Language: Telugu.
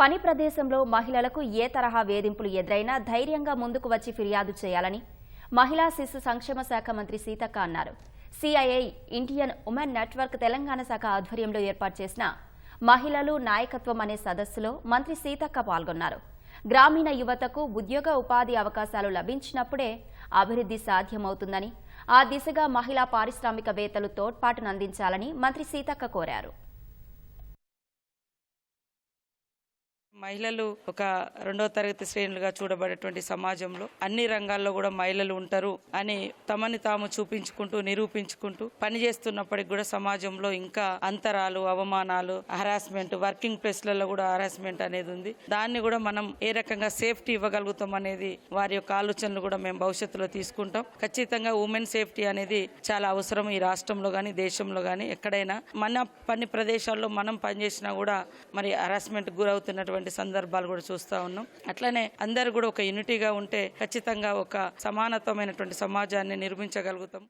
పని ప్రదేశంలో మహిళలకు ఏ తరహా వేధింపులు ఎదురైనా ధైర్యంగా ముందుకు వచ్చి ఫిర్యాదు చేయాలని మహిళా శిశు సంక్షేమ శాఖ మంత్రి సీతక్క అన్నారు. CII Indian women network Telangana శాఖ ఆధ్వర్యంలో ఏర్పాటు చేసిన మహిళలు నాయకత్వం అనే సదస్సులో మంత్రి సీతక్క పాల్గొన్నారు. గ్రామీణ యువతకు ఉద్యోగ ఉపాధి అవకాశాలు లభించినప్పుడే అభివృద్ధి సాధ్యమవుతుందని ఆ దిశగా మహిళా పారిశ్రామికవేత్తలు తోడ్పాటునందించాలని మంత్రి సీతక్క కోరారు. మహిళలు ఒక రెండో తరగతి శ్రేణులుగా చూడబడేటువంటి సమాజంలో అన్ని రంగాల్లో కూడా మహిళలు ఉంటారు అని తమని తాము చూపించుకుంటూ నిరూపించుకుంటూ పనిచేస్తున్నప్పటికి కూడా సమాజంలో ఇంకా అంతరాలు అవమానాలు హరాస్మెంట్ వర్కింగ్ ప్లేస్లలో కూడా హరాస్మెంట్ అనేది ఉంది. దాన్ని కూడా మనం ఏ రకంగా సేఫ్టీ ఇవ్వగలుగుతాం అనేది వారి యొక్క ఆలోచనలు కూడా మేము భవిష్యత్తులో తీసుకుంటాం. ఖచ్చితంగా ఉమెన్ సేఫ్టీ అనేది చాలా అవసరం ఈ రాష్ట్రంలో కానీ దేశంలో కానీ ఎక్కడైనా మన పని ప్రదేశాల్లో మనం పనిచేసినా కూడా మరి హరాస్మెంట్ గురవుతున్నటువంటి సందర్భాలు కూడా చూస్తూ ఉన్నాం. అట్లనే అందరు కూడా ఒక యూనిటీగా ఉంటే ఖచ్చితంగా ఒక సమానత్వమైనటువంటి సమాజాన్ని నిర్మించగలుగుతాం.